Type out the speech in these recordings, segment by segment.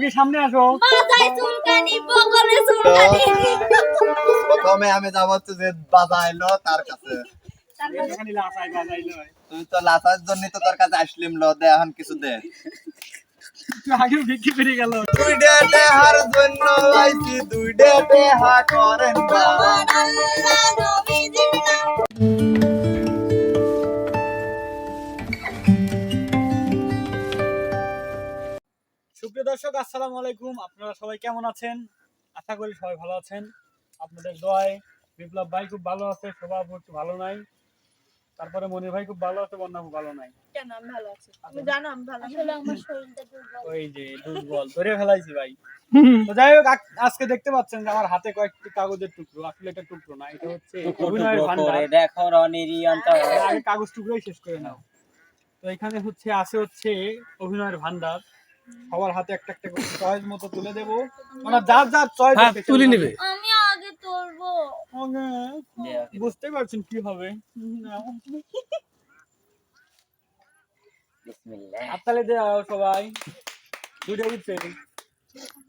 রোগী সামনে আসো? প্রথমে আমি যাব যে বাজাইলো তার কাছে। তুই তো লাসার জন্য তো তোর কাছে আসলিম ল দে এখন কিছু দে। তুই আগে বিক্রি করে গেল। দুই ডেটে হার জন্য আইছি দুই ডেটে হা করেন আসসালামু আলাইকুম। আপনারা সবাই কেমন আছেন? আশা করি সবাই ভালো আছেন। আপনাদের দোয়ায় বিপ্লব ভাই খুব ভালো আছে শোভা একটু ভালো নাই। তারপরে মনির ভাই খুব ভালো আছে বন্যা খুব ভালো নাই। কেন? আমি ভালো আছি। তুমি জানো আমি ভালো আসলে আমার শরীরটা দুর্বল। ওই যে দুর্বল ধরে ফেলাইছি ভাই। তো যাই হোক আজকে দেখতে পাচ্ছেন যে আমার হাতে কয়েকটি কাগজের টুকরো। আসলে এটা টুকরো না এটা হচ্ছে অভিনয়ের ভান্ডার। দেখো রনিরি অন্তর এর আগে কাগজ টুকরোই শেষ করে নাও। তো এখানে হচ্ছে আছে হচ্ছে অভিনয়ের ভান্ডার। সবার হাতে একটা একটা করে চয়েস মতো তুলে দেবো। মানে যার যার চয়েস তুলে নেবে। আমি আগে তুলবো। বুঝতে পারছেন কি হবে বিসমিল্লাহ। দেওয়া সবাই। দুটো আশা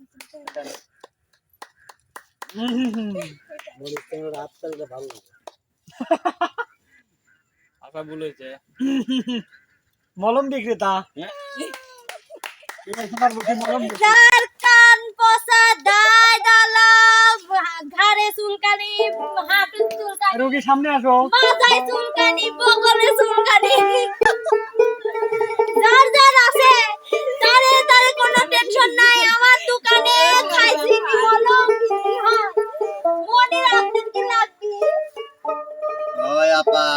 মলম বিক্রেতা এবার তোমার মুখে মলম বিক্রেতা। যার কান পচা দায় ডালা ঘাড়ে চুলকানি হাঁটু চুলকানি রোগী সামনে আসো। মাথায় চুলকানি বগলে চুলকানি। যার যার আছে তারে তারে কোনো টেনশন নাই আমার দোকানে খাইছি কি হলো কি হয়? মনে রাখতেন কি লাগবে? ওই আপা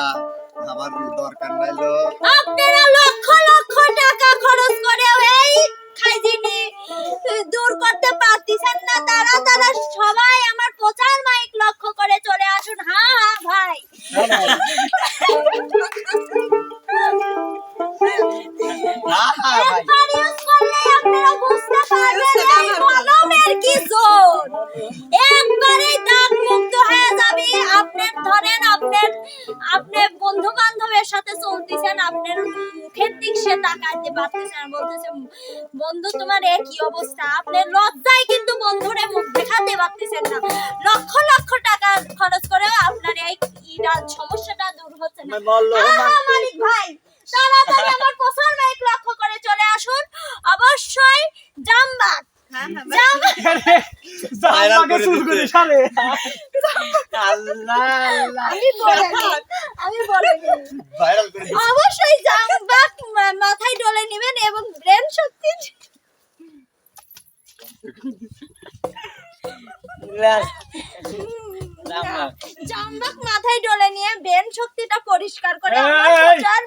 আমার দরকার নাইলো আপনারা লক্ষ লক্ষ টাকা খরচ করে এই খাইজিনি দূর করতে পারতেছেন না তারা তারা সবাই আমার প্রচার মাইক লক্ষ্য করে চলে আসুন। হ্যাঁ হ্যাঁ ভাই। আপনারা একবারেই দাগ মুক্ত হয়ে যাবে। আপনার ধরেন আপনার আপনি বন্ধু বান্ধবের সাথে চলতেছেন আপনার মুখের দিক সে তাকাইতে পারতেছেন আর বলতেছেন বন্ধু তোমার এ কি অবস্থা। আপনার লজ্জায় কিন্তু বন্ধুরে মুখ দেখাতে পারতেছেন না। লক্ষ লক্ষ টাকা খরচ করে আপনার এই সমস্যাটা দূর হচ্ছে না। মালিক ভাই। তাড়াতাড়ি আমার প্রচার মাইক লক্ষ্য করে চলে আসুন। অবশ্যই জামবাগ জামবাগ জামাকে চুল করে সারে। আমি আমি বলে দিই। ভাইরাল করে দিছি। অবশ্যই জামবাগ মাথায় ডলে নেবেন এবং ব্রেন শক্তি জামবাগ মাথায় ডলে নিয়ে ব্রেন শক্তিটা পরিষ্কার করে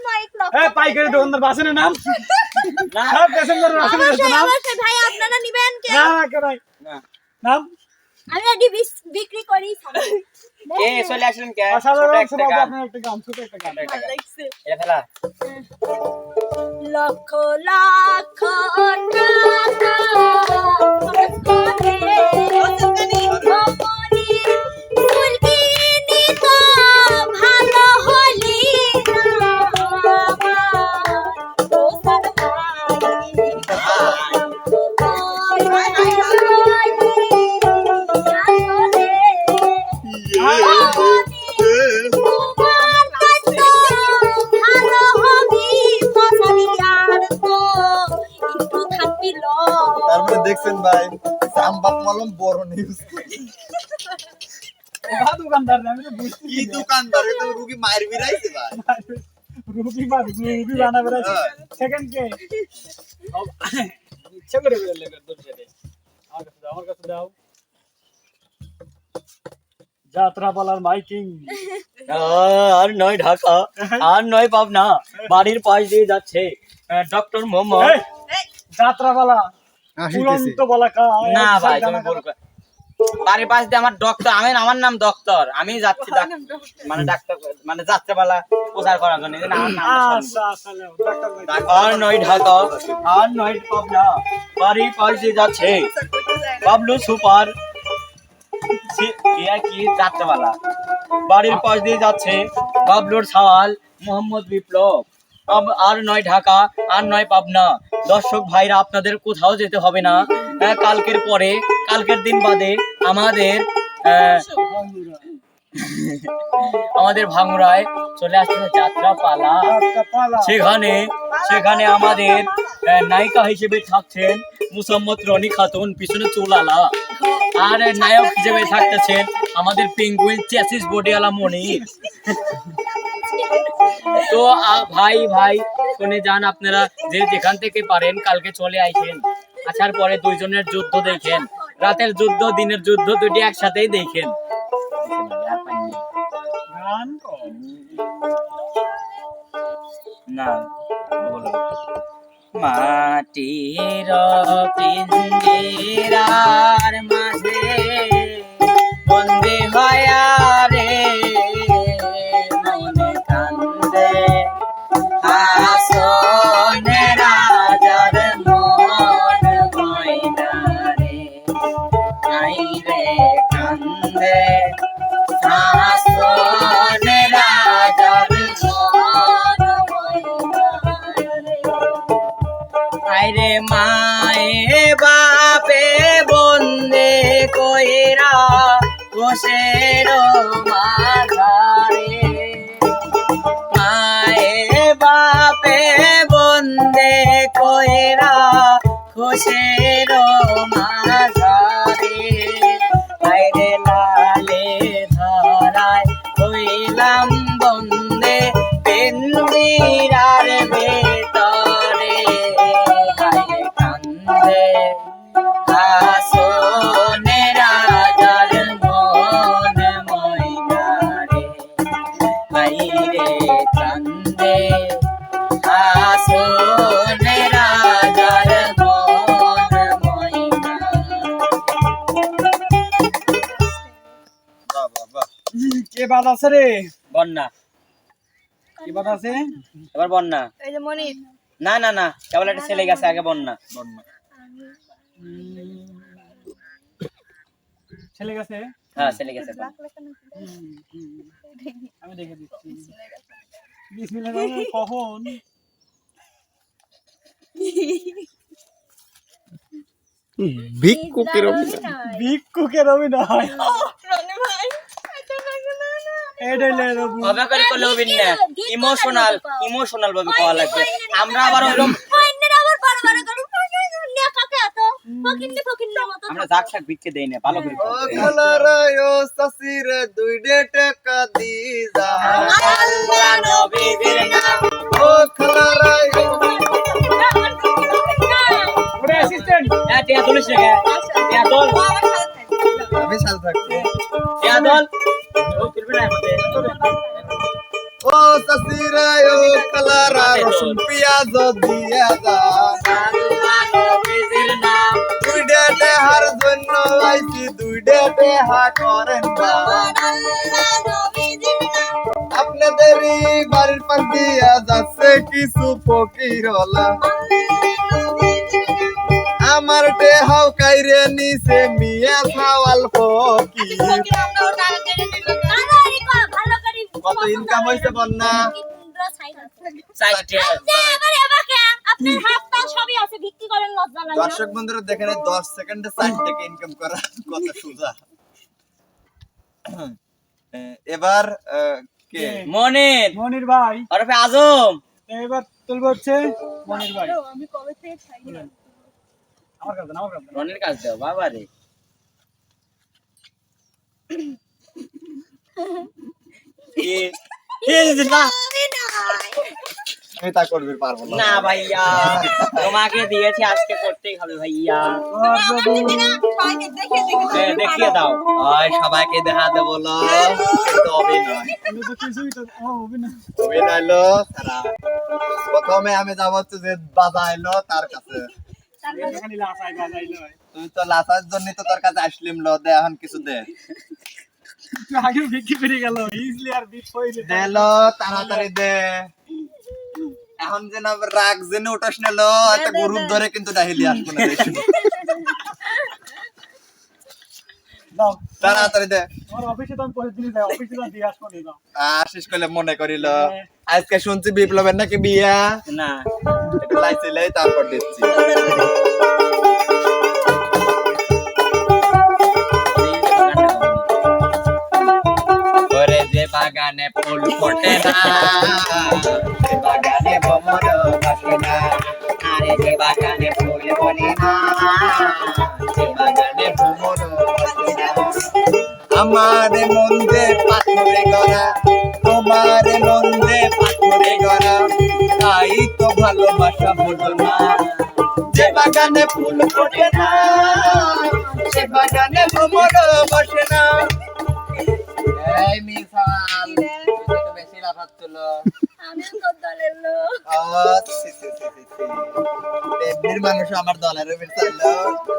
মাইক পাইকারি দোকানদার বাসনের নাম? হ্যাঁ প্যাসেঞ্জার বাসনের নাম। ভাই আপনারা নিবেন কে না না কে নাই। নাম? আমি রেডি বিক্রি করি কে চলে আসলেন কে? ছোট একটা গান। আপনার একটা গান ছোট একটা গান। একটা গান। এটা ফেলা। লক্ষ লক্ষ টাকা। তারপরে দেখছেন ভাই জামবাক মলম বড় নিউজ দোকানদার আমি তো বুঝছি কি দোকানদার এটা রুগী মায়ের বিরাইছে ভাই। রুবি বা রুবি বানা বেড়াচ্ছে। হ্যাঁ। সেকেন্ড কে? ইচ্ছা করে বেরোলে তোর সাথে আমার কাছে দাও আমার কাছে দাও। যাত্রা পালার মাইকিং আর নয় ঢাকা আর নয় পাবনা বাড়ির পাশ দিয়ে যাচ্ছে ডক্টর মোহাম্মদ। যাত্রা পালা উড়ন্ত বলা না ভাই তুমি ভুল বাড়ির পাশ দিয়ে আমার ডক্টর আমি আমার নাম ডক্টর। আমি যাচ্ছি মানে ডাক্তার মানে যাত্রাপালা প্রচার করার জন্য আমার আচ্ছা আচ্ছা। আর নয় ঢাকা আর নয় পাবনা বাড়ির পাশ দিয়ে যাচ্ছে। বাবলু সুপার বাড়ির পাশ দিয়ে যাচ্ছে বাবলুর দর্শক ভাইরা, আপনাদের কোথাও যেতে হবে না। কালকের পরে, কালকের দিন বাদে আমাদের আমাদের ভাঙুরায় চলে আসছে যাত্রা পালা সেখানে সেখানে আমাদের নায়িকা হিসেবে থাকছেন মুসাম্মদ রনি খাতুন, পিছনে চুলালা আর নায়ক হিসেবে থাকতেছেন আমাদের পেঙ্গুইন চ্যাসিস বডিওয়ালা মনির তো ভাই ভাই শুনে যান আপনারা যে যেখান থেকে পারেন কালকে চলে আইসেন। আসার পরে দুইজনের যুদ্ধ দেখেন। রাতের যুদ্ধ দিনের যুদ্ধ দুটি একসাথেই দেখেন। না বলো। মাটির পিঞ্জিরার মাঝে আইরে মায়ে বাপে বন্দে কইরা কোষে মাঝারে। মায়ে বাপে বন্দে কইরা কোষের বাদ আছে রে? বন্যা। কে বাদ আছে? এবার বন্যা। এই যে মনির। না না না কেবল একটা ছেলে গেছে আগে বন্যা। বন্যা। ছেলে গেছে? হ্যাঁ ছেলে গেছে আমি দেখে দিচ্ছি। কখন? ভিক্ষুকের ভিক্ষুকের অভিনয়। এটাই লে রবু হবে করে করলে হবে না ইমোশনাল ইমোশনাল ভাবে কওয়া লাগবে। আমরা আবার ওইরকম আমরা জাক শাক ভিক্ষে দেই না ভালো করে ও খালারায় দুই টাকা দি যা। আল্লাহ নবীর নাম ও খালারায়। ওরে অ্যাসিস্ট্যান্ট হ্যাঁ টিয়া তুলিস রে টিয়া দল আমি সাল থাকব টিয়া দল ও সাসিরে ও খালারা রসুন পেঁয়াজ দিয়া নাম দুই ডে টেহার জন্য আইছি, দুই ডে টেহা করেন আপনাদেরই বাড়ির পাশ দিয়া যাচ্ছে কিছু ফকিরলা আমার টেহাও কাইরে নিছে মিয়া সাওয়াল ফকির কত ইনকাম হইছে বন্যা? দর্শক বন্ধুরা দেখেন দশ সেকেন্ডে চার টাকা ইনকাম করা কত সোজা এবার আহ, কে? মনির। মনির ভাই। ওরফে আজম। এবার তুলবে হচ্ছে মনির ভাই না, আমার কাছে না। রনির কাজ দাও বাবা রে। এ- এ যে না। আমি তা করবি পারব না। না ভাইয়া। তোমাকে দিয়েছি আজকে করতেই হবে ভাইয়া। দেখিয়ে দাও। ওই সবাইকে লো। সারা প্রথমে আমি যাব যে বাজাইলো তার কাছে। তুই তো লাসার জন্য তো তোর কাছে আসলিম লো দে এখন কিছু দে। আগে বিক্রি করে গেল ইজলি আর বিট হইলে দে লো তাড়াতাড়ি দে। এখন যে না রাগ জেনে উঠাস না লো একটা গ্রুপ ধরে কিন্তু ডাহিলি আসব না তাড়াতাড়ি দে। আমার অফিসে তো আমি পরের দিনই যাই অফিসে তো দিয়ে আসব নি, দাও। আশিস করলে মনে করিল আজকে শুনছি বিপ্লবের নাকি বিয়া। না। লাইসিলাই তারপর দিচ্ছি বাগানে ফুল ফোটে না বাগানে না আরে যে বাগানে ফুল না যে বাগানে আমার মন যে পাথরে গড়া তোমার ভালোবাসা হলো না যে বাগানে ফুল ফোটে না সে বাগানে ভ্রমর বসে না। এই মিসাল আমি দলের লোক। এমনির মানুষ আমার দলের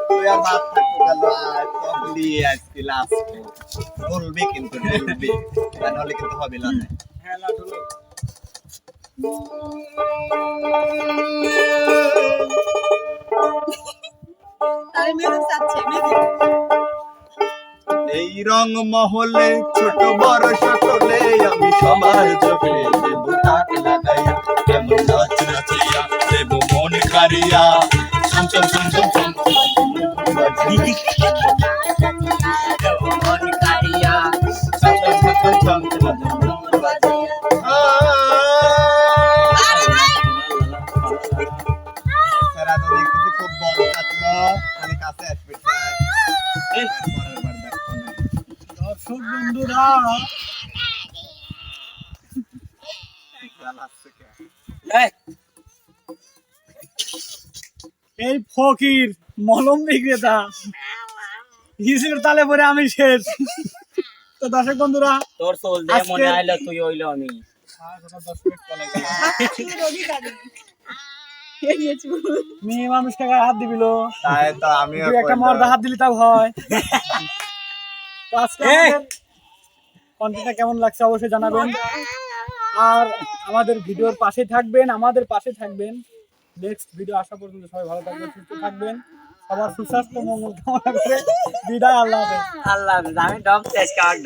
তুই আর বাপ থাকতে গেল আর তখনই আজকে লাস্ট বলবি কিন্তু বলবি কিন্তু হবে না। হ্যাঁ এই রং মহলে ছোট বড় সকলে আমি সবার চোখে দেব তাক লাগাইয়া কেমন নাচ নাচিয়া দেব মন কারিয়া চম চম চম এই। ফকির মলম বিক্রেতা। হিসের তালে পরে আমি শেষ? তো দর্শক বন্ধুরা তোর সোল দিয়ে মনে আইলো তুই হইল আমি। মেয়ে মানুষকে গায়ে হাত দিবিল? তাই তো আমিও একটা। মর্দা হাত দিলি তাও হয়। কন্টেন্টটা কেমন লাগছে অবশ্যই জানাবেন। আর আমাদের ভিডিওর পাশে থাকবেন, আমাদের পাশে থাকবেন। নেক্সট ভিডিও আসা পর্যন্ত সবাই ভালো থাকবেন, সুস্থ থাকবেন। সবার সুস্বাস্থ্য, মঙ্গল কামনা করে বিদায়, আল্লাহ আল্লাহ। আমি কার্ড